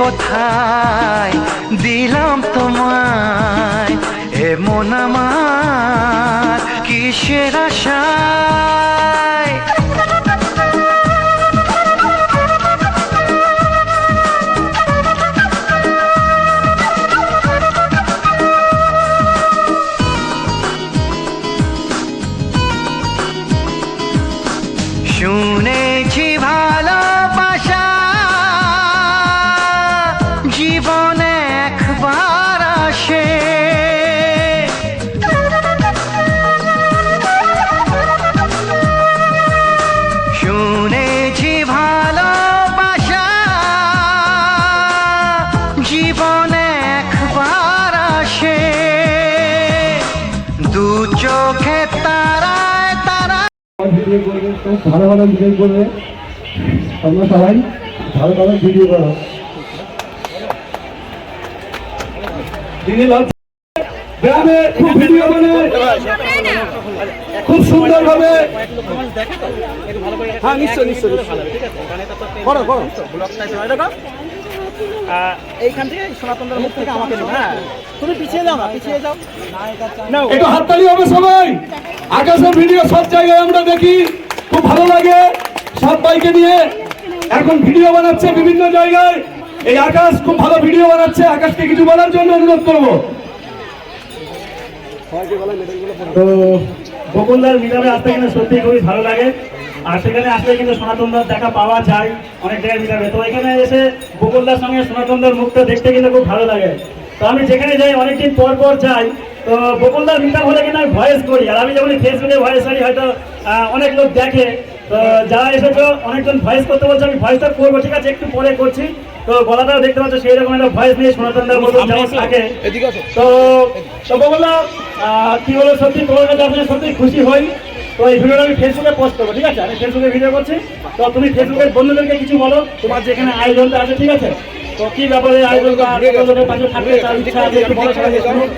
কোথায় দিলাম তোমায় এমন আমার কিসের আশায়? ভালো ভালো ভিডিও করবে। তোমরা সবাই ভালো ভালো ভিডিও করো। গ্রামে খুব ভিডিও খুব সুন্দর ভাবে হ্যাঁ নিশ্চয় নিশ্চয় করো করো এইখান থেকে সনাতনদের মুখ থেকে আমাকে হ্যাঁ। তুমি পিছিয়ে যাও না পিছিয়ে যাও। নাও একটু হাততালি হবে সবাই। আকাশের ভিডিও সব জায়গায় আমরা দেখি। খুব ভালো লাগে। সব বাইকে নিয়ে এখন ভিডিও বানাচ্ছে বিভিন্ন জায়গায়। এই আকাশ খুব ভালো ভিডিও বানাচ্ছে। আকাশকে কিছু বলার জন্য অনুরোধ করব। তো বকুলদার মিলামে আসতে কিন্তু সত্যি খুবই ভালো লাগে। আর সেখানে আসলে কিন্তু সনাতনদার দেখা পাওয়া যায় অনেক জায়গায় মিলাবে তো এখানে এসে বকুলদার সঙ্গে সনাতনদার মুখটা দেখতে কিন্তু খুব ভালো লাগে। তো আমি যেখানে যাই, অনেকদিন পর পর যাই, তো বকুলদার মিটাপ হলে কিন্তু আমি ভয়েস করি। আর আমি যখন ফেসবুকে ভয়েস করি, হয়তো অনেক লোক দেখে। তো যারা এসেছ অনেকজন ভয়েস করতে বলছে আমি ভয়েসটা করব ঠিক আছে? একটু পরে করছি। তো গলাটাও দেখতে পাচ্ছ সেই রকম একটা ভয়েস নিয়ে সনাতনদার মতো যেমন থাকে। তো বললাম কি বলো সত্যি তোমার কাছে আসলে সত্যি খুশি হই। তো এই ভিডিওটা আমি ফেসবুকে পোস্ট করব ঠিক আছে? আমি ফেসবুকে ভিডিও করছি। তো তুমি ফেসবুকের বন্ধুদেরকে কিছু বলো তোমার যেখানে আয়োজনটা আছে ঠিক আছে? তো কি ব্যাপারে আয়োজন বা কতজনের পাশে থাকতে তার ইচ্ছা আছে একটু বলো সবাইকে শুনুন।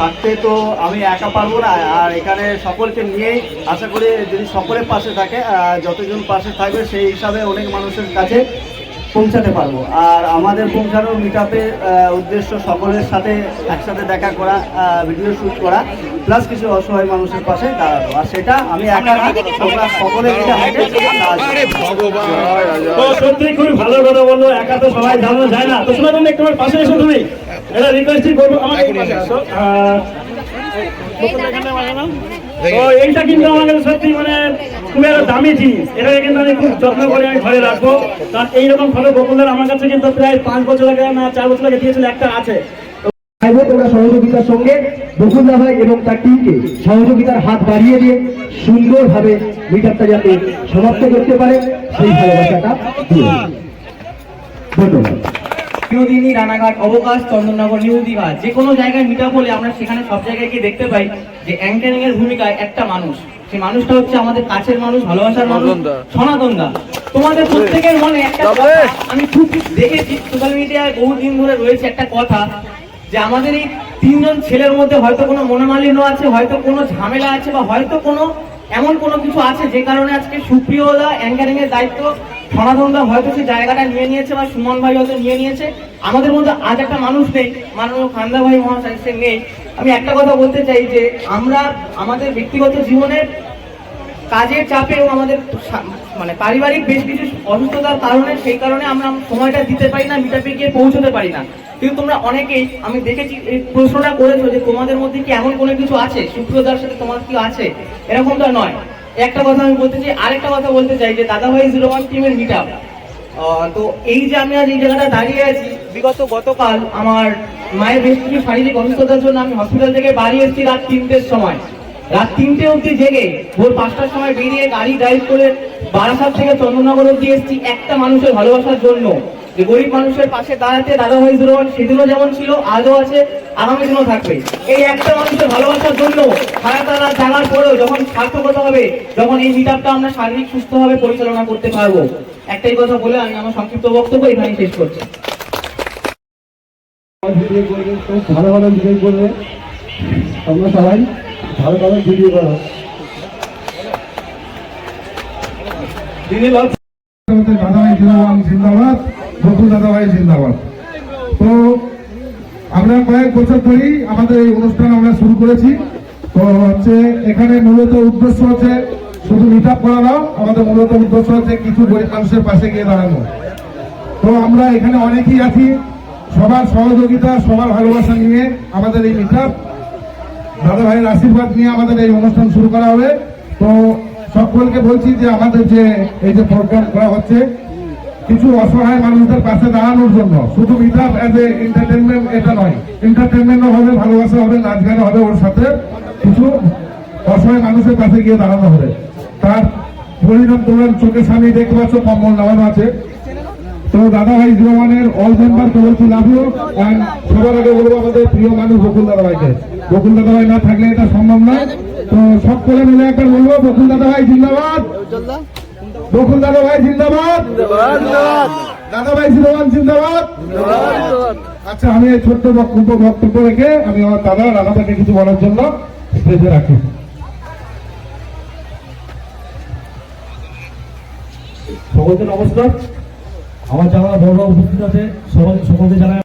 থাকতে তো আমি একা পারব না। আর এখানে সকলকে নিয়েই আশা করি যদি সকলের পাশে থাকে যতজন পাশে থাকবে সেই হিসাবে অনেক মানুষের কাছে পৌঁছাতে পারব। আর আমাদের পৌঁছানোর মিট উদ্দেশ্য সকলের সাথে একসাথে দেখা করা ভিডিও শ্যুট করা প্লাস কিছু অসহায় মানুষের পাশে দাঁড়ানো। আর সেটা আমি একা তোমরা সকলে সত্যি খুবই ভালো কথা বলল, একা তো সবাই জানানো যায় না। তো শোনা তুমি একটু পাশে এসো তুমি। এটা রিকোয়েস্টই করব আমার তো এইটা কিন্তু আমার কাছে সত্যি মানে খুবই একটা দামি জিনিস। এটাকে কিন্তু আমি খুব যত্ন করে আমি ঘরে রাখব। কারণ এইরকম ফটো বকুলদার আমার কাছে কিন্তু প্রায় পাঁচ বছর আগে না চার বছর আগে দিয়েছিল একটা আছে। তোমরা সহযোগিতার সঙ্গে বকুলদা ভাই এবং তার টিমকে সহযোগিতার হাত বাড়িয়ে দিয়ে সুন্দরভাবে মিটারটা যাতে সমাপ্ত করতে পারে সেই ভালোবাসাটা ধন্যবাদ। বিনোদিনী রানাঘাট অবকাশ চন্দননগর নিউ দীঘা যে কোনো জায়গায় মিট হলে আমরা সেখানে সব জায়গায় গিয়ে দেখতে পাই যে অ্যাঙ্কারিং এর ভূমিকায় একটা মানুষ। সেই মানুষটা হচ্ছে আমাদের কাছের মানুষ ভালোবাসার মানুষ সনাতন দা। তোমাদের প্রত্যেকের মনে একটা আমি খুব দেখেছি সোশ্যাল মিডিয়ায় বহুদিন ধরে রয়েছে একটা কথা যে আমাদের এই তিনজন ছেলের মধ্যে হয়তো কোনো মনোমালিন্য আছে হয়তো কোনো ঝামেলা আছে বা হয়তো কোনো এমন কোনো কিছু আছে যে কারণে আজকে সুপ্রিয়দা অ্যাঙ্কারিং এর দায়িত্ব? সনাতন দা হয়তো সেই জায়গাটা নিয়ে নিয়েছে বা সুমন ভাই হয়তো নিয়ে নিয়েছে। আমাদের মধ্যে আজ একটা মানুষ নেই, মাননীয় খান্দা ভাই মহাশয়, সে নেই আমি একটা কথা বলতে চাই যে আমরা আমাদের ব্যক্তিগত জীবনের কাজের চাপে এবং আমাদের মানে পারিবারিক বেশ কিছু অসুস্থতার কারণে সেই কারণে আমরা সময়টা দিতে পারি না মিটাপে গিয়ে পৌঁছতে পারি না। কিন্তু তোমরা অনেকেই, আমি দেখেছি, এই প্রশ্নটা করেছ যে তোমাদের মধ্যে কি এমন কোনো কিছু আছে? সুপ্রিয়দার সাথে তোমার কি আছে? এরকম তো নয়। একটা কথা আমি বলতে চাই, আরেকটা কথা বলতে চাই যে দাদা ভাই জিরো ওয়ান টিমের মিট তো এই যে আমি আজ এই জায়গাটা দাঁড়িয়ে আছি, বিগত গতকাল আমার মায়ের বেশ কিছু শারীরিক অসুস্থতার জন্য আমি হসপিটাল থেকে বাড়ি এসেছি রাত তিনটের সময়। রাত তিনটে অবধি জেগে ভোর পাঁচটার সময় বেরিয়ে গাড়ি ড্রাইভ করে বারাসাত থেকে চন্দননগর অবধি এসেছি একটা মানুষের ভালোবাসার জন্য। যে গরিব মানুষের পাশে দাঁড়াতে দাদা ভাই রহমান সেদিনও যেমন ছিল, আজও আছে, আগামী দিনও থাকবে। এই একটা মানুষের ভালোবাসার জন্য সারা তারা জানার পরেও যখন সার্থকতা হবে, যখন এই মিট আমরা শারীরিক সুস্থভাবে পরিচালনা করতে পারব। একটাই কথা বলে আমি আমার সংক্ষিপ্ত বক্তব্য এখানেই শেষ করছি। ভালো ভালো করবে। তোমরা সবাই তো আমরা বছর ধরেই আমাদের এই অনুষ্ঠান আমরা শুরু করেছি। তো হচ্ছে এখানে মূলত উদ্দেশ্য হচ্ছে শুধু করা নাও আমাদের মূলত উদ্দেশ্য হচ্ছে কিছু মানুষের পাশে গিয়ে দাঁড়ানো। তো আমরা এখানে অনেকেই আছি। সবার সহযোগিতা, সবার ভালোবাসা নিয়ে আমাদের এই মিট দাদা ভাইয়ের আশীর্বাদ নিয়ে আমাদের এই অনুষ্ঠান শুরু করা হবে। তো সকলকে বলছি যে আমাদের যে এই যে প্রোগ্রাম করা হচ্ছে, কিছু অসহায় মানুষদের পাশে দাঁড়ানোর জন্য, শুধু মিট অ্যাজ এ এন্টারটেনমেন্ট এটা নয় এন্টারটেনমেন্টও হবে, ভালোবাসা হবে, নাচ গান হবে ওর সাথে, কিছু অসহায় মানুষের পাশে গিয়ে দাঁড়ানো হবে। তার পরিণাম তোমরা চোখের সামনে দেখতে পাচ্ছ, কম্বল নামানো আছে। তো দাদা ভাই জিরো ওয়ানের অল মেম্বার কে বলছি লাভ ইউ অ্যান্ড সবার আগে বলব আমাদের প্রিয় মানুষ বকুল দাদা ভাইকে। বকুল দাদা ভাই না থাকলে এটা সম্ভব নয়। তো সকলে মিলে একবার বলব, বকুল দাদা ভাই জিন্দাবাদ। বকুল দাদা ভাই জিন্দাবাদ। দাদা ভাই জিরো ওয়ান জিন্দাবাদ। আচ্ছা আমি এই ছোট্ট বক্তব্য বক্তব্য রেখে আমি আমার দাদা রানাদাকে কিছু বলার জন্য স্টেজে রাখি। সকলকে নমস্কার। আমার যারা বড় উপস্থিত আছে সবাই সকলকে জানাই